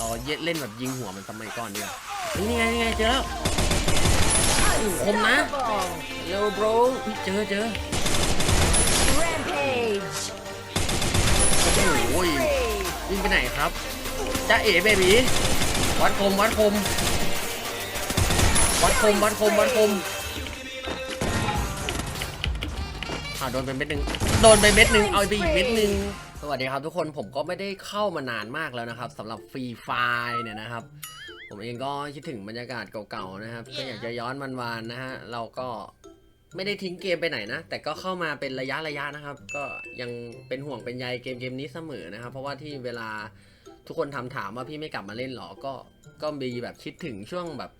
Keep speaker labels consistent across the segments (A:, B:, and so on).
A: เราเล่นแบบยิงหัวมันสมัยก่อนดีกว่านี่ไงนี่ไงเจอแล้วอู้คมนะเร็ว bro อุ๊ยเจอเจอโอ้ยวิ่งไปไหนครับจ้าเอ๋เบบีวัดคมวัดคมวัดคมวัดคมวัดคมอ่าโดนไปเม็ดหนึ่งโดนไปเม็ดหนึ่งเอาไปอีกเม็ดหนึ่ง สวัสดีครับทุกคนผมก็ไม่ได้เข้ามานานมากแล้วนะครับสำหรับฟรีไฟเนี่ยนะครับ ผมเองก็คิดถึงบรรยากาศเก่าๆนะครับก็อยากจะย้อนมันวานๆนะฮะเราก็ไม่ได้ทิ้งเกมไปไหนนะ แต่ก็เข้ามาเป็นระยะระยะนะครับ ก็ยังเป็นห่วงเป็นใยเกมเกมนี้เสมอนะครับ เพราะว่าที่เวลาทุกคนทำถามว่าพี่ไม่กลับมาเล่นหรอก็ก็มีแบบคิดถึงช่วงแบบ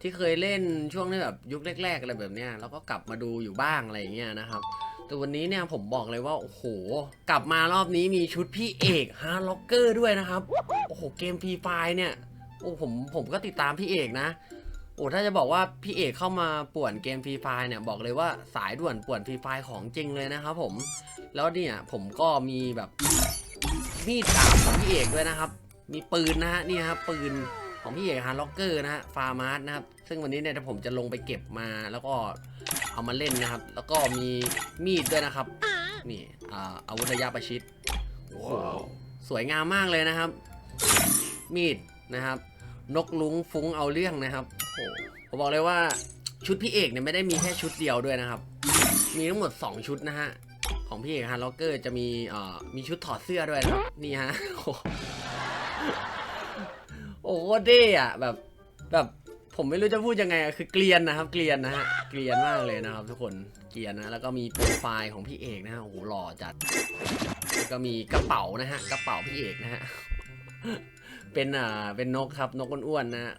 A: ที่เคยเล่นช่วงที่แบบยุคแรกๆอะไรแบบเนี้ยแล้วก็กลับมาดูอยู่บ้างอะไรอย่างเงี้ยนะครับ แต่วันนี้เนี่ยผมบอกเลยว่า โอ้โห กลับมารอบนี้มีชุดพี่เอกฮาร์ล็อกเกอร์ด้วยนะครับ โอ้โห เกมฟรีไฟเนี่ยโอ้ผมผมก็ติดตามพี่เอกนะ โอ้ถ้าจะบอกว่าพี่เอกเข้ามาป่วนเกมฟรีไฟเนี่ยบอกเลยว่าสายด่วนป่วนฟรีไฟของจริงเลยนะครับผม แล้วเนี่ยผมก็มีแบบมีดดาบของพี่เอกด้วยนะครับ มีปืนนะฮะนี่ครับปืนของพี่เอกฮาร์ล็อกเกอร์นะฮะฟาร์มาร์สนะครับ ซึ่งวันนี้เนี่ยเดี๋ยวผมจะลงไปเก็บมาแล้วก็เอามาเล่นนะครับ แล้วก็มีมีดด้วยนะครับ นี่อ่าอาวุธระยะประชิดโอ้โหสวยงามมากเลยนะครับ มีดนะครับ นกลุงฟุ้งเอาเรื่องนะครับโอ้โหผมบอกเลยว่าชุดพี่เอกเนี่ยไม่ได้มีแค่ชุดเดียวด้วยนะครับ มีทั้งหมด 2 ชุดนะฮะของพี่เอกฮาร์ล็อกเกอร์จะมีเอ่อมีชุดถอดเสื้อด้วยนะครับนี่ฮะโอ้โหโอ้โหเด้อะแบบแบบ ผมไม่รู้จะพูดยังไงอะคือเกลียนนะครับ เกลียนนะฮะ เกลียนมากเลยนะครับ ทุกคน เกลียนนะ แล้วก็มีโปรไฟล์ของพี่เอกนะฮะ โอ้โหหล่อจัด แล้วก็มีกระเป๋านะฮะ กระเป๋าพี่เอกนะฮะ เป็นอ่า เป็นนกครับ นกอ้วนๆนะฮะ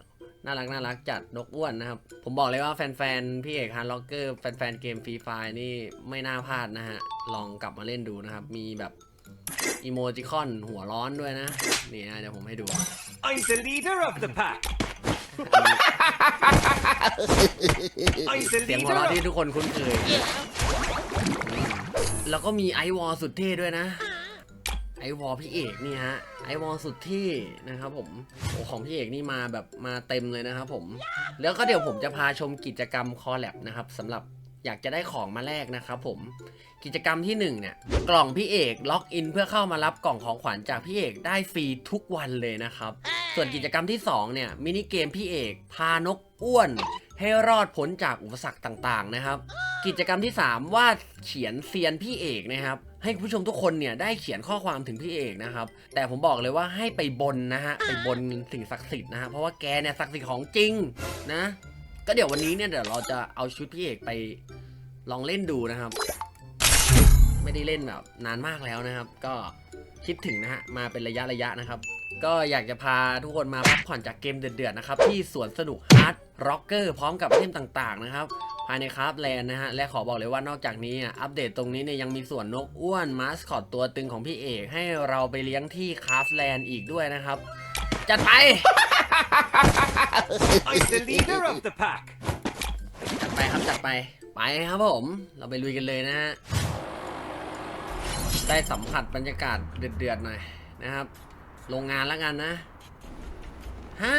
A: น่ารักน่ารักจัด นกอ้วนนะครับ ผมบอกเลยว่าแฟนๆ พี่เอกฮาร์ล็อกเกอร์ แฟนๆ เกมฟรีไฟนี่ไม่น่าพลาดนะฮะ ลองกลับมาเล่นดูนะครับ มีแบบอีโมจิคอนหัวร้อนด้วยนะ นี่นะเดี๋ยวผมให้ดู
B: I'm the leader of the pack. I'm the
A: เสียงหัว
B: leader
A: เราะ
B: of
A: ที่ทุกคนคุ้นเคยอืมแล้วก็มีไอวอลสุดเท่ด้วยนะ ไอวอลพี่เอกนี่ฮะ ไอวอลสุดเท่นะครับผมโอ้ของพี่เอกนี่มาแบบมาเต็มเลยนะครับผม แล้วก็เดี๋ยวผมจะพาชมกิจกรรมคอลแลบนะครับสำหรับอยากจะได้ของมาแลกนะครับผม กิจกรรมที่หนึ่งเนี่ย กล่องพี่เอกล็อกอินเพื่อเข้ามารับกล่องของขวัญจากพี่เอกได้ฟรีทุกวันเลยนะครับ ส่วนกิจกรรมที่ 2 เนี่ย มินิเกมพี่เอกพานกอ้วน ให้รอดพ้นจากอุปสรรคต่างๆนะครับ กิจกรรมที่ 3 วาดเขียนเซียนพี่เอกนะครับ ให้ผู้ชมทุกคนเนี่ยได้เขียนข้อความถึงพี่เอกนะครับ แต่ผมบอกเลยว่าให้ไปบนนะฮะ ไปบนสิ่งศักดิ์สิทธิ์นะฮะ เพราะว่าแกเนี่ยศักดิ์สิทธิ์ของจริงนะ ก็เดี๋ยววันนี้เนี่ยเดี๋ยวเราจะเอาชุดพี่เอกไปลองเล่นดูนะครับ ไม่ได้เล่นแบบนานมากแล้วนะครับ ก็คิดถึงนะฮะมาเป็นระยะระยะนะครับ ก็อยากจะพาทุกคนมาพักผ่อนจากเกมเดือดๆนะครับที่สวนสนุกฮาร์ดร็อกเกอร์พร้อมกับไอเทมต่างๆนะครับภายในคราฟแลนด์นะฮะและขอบอกเลยว่านอกจากนี้อะอัปเดตตรงนี้เนี่ยยังมีส่วนนกอ้วนมาสคอตตัวตึงของพี่เอกให้เราไปเลี้ยงที่คราฟแลนด์อีกด้วยนะครับ จัดไป
B: I'm the leader of the pack.
A: จัดไปครับจัดไปไปครับผม เราไปลุยกันเลยนะฮะ ได้สัมผัสบรรยากาศเดือดๆหน่อยนะครับ โรงงานแล้วกันนะ ฮะ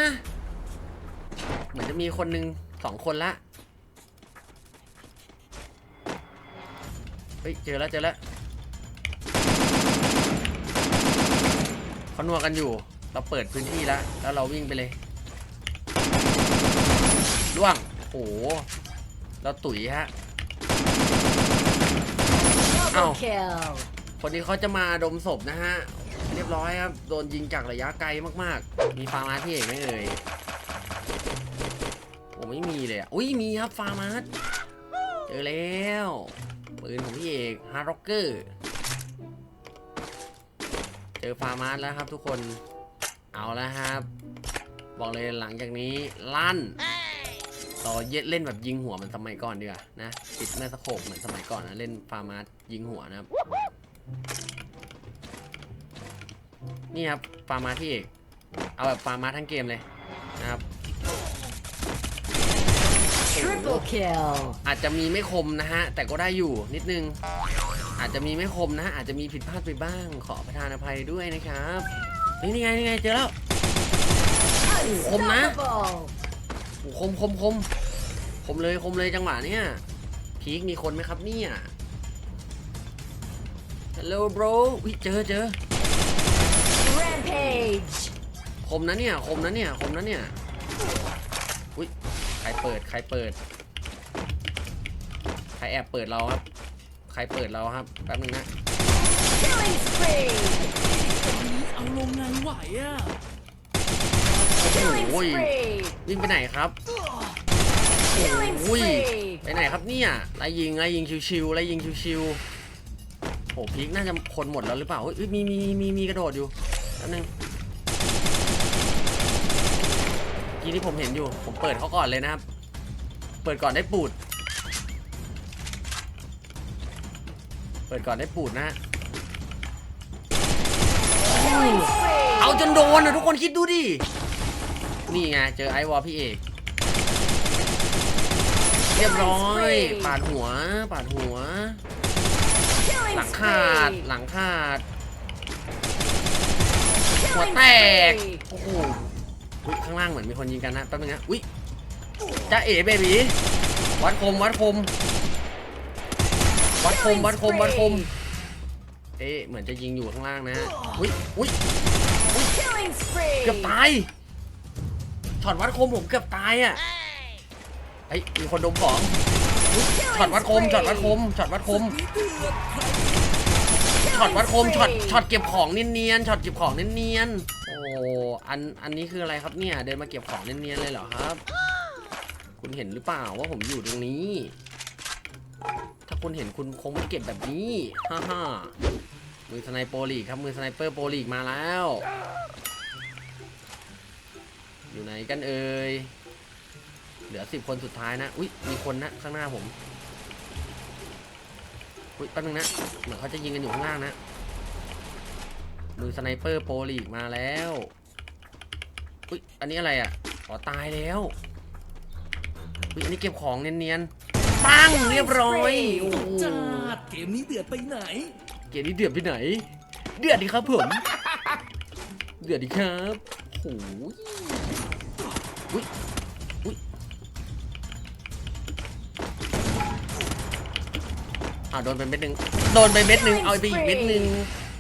A: เหมือนจะมีคนหนึ่งสองคนละ เฮ้ย เจอแล้วเจอแล้วเขานัวกันอยู่ เราเปิดพื้นที่แล้ว แล้วเราวิ่งไปเลยล่วง โอ้โห เราตุ๋ยฮะ
C: Double
A: Ow.
C: kill!
A: คนนี้เขาจะมาดมศพนะฮะ เรียบร้อยครับ โดนยิงจากระยะไกลมากๆ มีฟาร์มาสพี่เอกไหมเอ่ยผมไม่มีเลยอะ อุ้ยมีครับฟาร์มาสเจอแล้วปืนของพี่เอกฮาร์ร็อกเกอร์เจอฟาร์มาสแล้วครับทุกคนเอาแล้วครับ บอกเลยหลังจากนี้ลั่นต่อเย็ดเล่นแบบยิงหัวเหมือนสมัยก่อนดีกว่านะติดแม่สโคปเหมือนสมัยก่อนนะเล่นฟาร์มาสยิงหัวนะครับ นี่ครับฟาร์มาสที่เอกเอาแบบฟาร์มาสทั้งเกมเลยนะครับ
C: Triple kill!
A: อาจจะมีไม่คมนะฮะ แต่ก็ได้อยู่นิดนึง อาจจะมีไม่คมนะฮะอาจจะมีผิดพลาดไปบ้าง ขอประทานอภัยด้วยนะครับ นี่นี่ไงนี่ไงเจอแล้ว คมนะ
C: Unstoppable.
A: โอ้คมคมคมคมเลยคมเลยจังหวะเนี้ยพีคมีคนไหมครับเนี่ย ฮัลโหล bro อุ๊ยเจอเจอ
C: Rampage.
A: คมนะเนี่ยคมนะเนี่ยคมนะเนี่ยอุ้ยใครเปิดใครเปิดใครแอบเปิดเราครับ ใครเปิดเราครับแป๊บนึงนะ
C: Killing spree.
D: เอาลงไงไหวอะ
C: Killing
A: Ôi.
C: spree.
A: วิ่งไปไหนครับ
C: Killing
A: อุ้ย
C: spree.
A: ไปไหนครับเนี่ยไล่ยิงไล่ยิงชิวๆไล่ยิงชิวๆ โหพีคน่าจะคนหมดแล้วหรือเปล่าเฮ้ยมีมีมีมีกระโดดอยู่แป๊บนึงเมื่อกี้ที่ผมเห็นอยู่ ผมเปิดเขาก่อนเลยนะครับ เปิดก่อนได้ปูด เปิดก่อนได้ปูดนะฮะเอาจนโดนนะทุกคนคิดดูดิ นี่ไงเจอไอวอลพี่เอกเรียบร้อย ปาดหัว ปาดหัว หลังขาด
C: spree.
A: หลังขาดหัว
C: Killing
A: แตก
C: spree.
A: โอ้โหอุ๊ยข้างล่างเหมือนมีคนยิงกันนะแป๊บนึงนะอุ้ยจ้าเอ๋เบบีวัดคมวัดคมวัดคมวัดคมวัดคมเอ๊ะเหมือนจะยิงอยู่ข้างล่างนะอุ้ยอุ้ย
C: Killing spree.
A: เกือบตายช็อตวัดคมผมเกือบตายอะเฮ้ยมีคนดมของอุ๊ย ช็อตวัดคมช็อตวัดคมช็อตวัดคมช็อตวัดคมช็อตช็อตเก็บของเนียนๆช็อตเก็บของเนียนๆโอ้อันอันนี้คืออะไรครับเนี่ยเดินมาเก็บของเนียนๆเลยเหรอครับ คุณเห็นหรือเปล่าว่าผมอยู่ตรงนี้ ถ้าคุณเห็นคุณคงไม่เก็บแบบนี้ฮ่าฮ่ามือสไนโปรลีกครับมือสไนเปอร์โปลีกมาแล้ว อยู่ไหนกันเอ่ย เหลือสิบคนสุดท้ายนะ อุ๊ยมีคนนะข้างหน้าผม อุ๊ยแป๊บนึงนะ เหมือนเขาจะยิงกันอยู่ข้างล่างนะ มือสไนเปอร์โปรลีกมาแล้ว อุ๊ยอันนี้อะไรอะอ๋อตายแล้ว อุ๊ยอันนี้เก็บของเนียนๆปังเรียบร้อยโอ้โห
D: จัดเกมนี้เดือดไปไหน
A: เกมนี้เดือดไปไหน เดือดดีครับผม เดือดดีครับโอ้ยอุ้ยอุ้ย อ้าวโดนไปเม็ดหนึ่งโดนไปเม็ดหนึ่งเอาไปอีกเม็ดหนึ่ง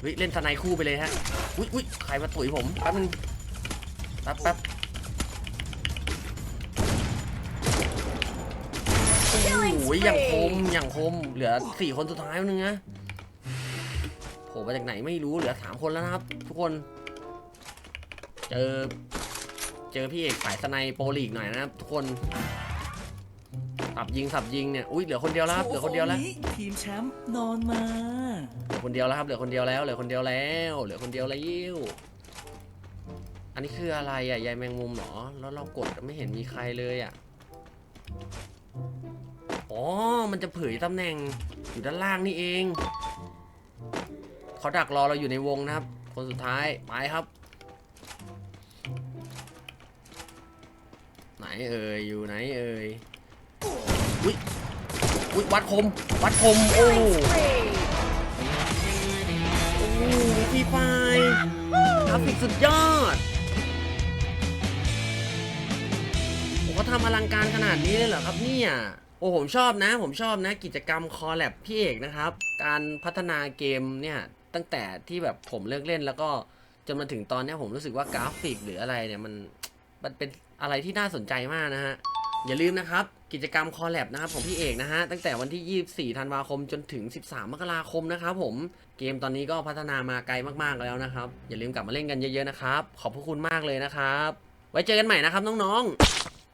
A: เฮ้ยเล่นสไนด์คู่ไปเลยฮะอุ้ยอุ้ยใครมาตุ๋ยผมแป๊บนึงแป๊บแป๊บโอ้ยอย่างคมอย่างคมเหลือสี่คนสุดท้ายแล้วนึงนะโผล่มาจากไหนไม่รู้เหลือสามคนแล้วนะครับ ทุกคน เจอ เจอพี่เอกสายสไนโปรลีกหน่อยนะครับทุกคน สับยิงสับยิงเนี่ยอุ้ยเหลือคนเดียวแล้วครับเหลือคนเดียวแล้ว
D: ทีมแชมป์นอนมา
A: เหลือคนเดียวแล้วครับเหลือคนเดียวแล้วเหลือคนเดียวแล้วเหลือคนเดียวแล้วอันนี้คืออะไรอะยายแมงมุมเหรอ แล้วเรากดไม่เห็นมีใครเลยอะอ๋อ มันจะเผยตำแหน่งอยู่ด้านล่างนี่เอง เขาดักรอเราอยู่ในวงนะครับ คนสุดท้ายไปครับ ไหนเอ่ยอยู่ไหนเอ่ย อุ้ยอุ้ยวัดคม วัดคม โอ้โอ้โหฟรีไฟกราฟิกสุดยอดโอ้เขาทำอลังการขนาดนี้เลยเหรอครับเนี่ยโอ้ผมชอบนะ ผมชอบนะ กิจกรรมคอลแลบพี่เอกนะครับ การพัฒนาเกมเนี่ย ตั้งแต่ที่แบบผมเลิกเล่นแล้วก็จนมาถึงตอนนี้ผมรู้สึกว่ากราฟิกหรืออะไรเนี่ยมันมันเป็นอะไรที่น่าสนใจมากนะฮะ อย่าลืมนะครับกิจกรรมคอแลบนะครับของพี่เอกนะฮะตั้งแต่วันที่ 24 ธันวาคมจนถึง 13 มกราคมนะครับผมเกมตอนนี้ก็พัฒนามาไกลมากๆแล้วนะครับ อย่าลืมกลับมาเล่นกันเยอะๆนะครับ ขอบพระคุณมากเลยนะครับ ไว้เจอกันใหม่นะครับน้องๆ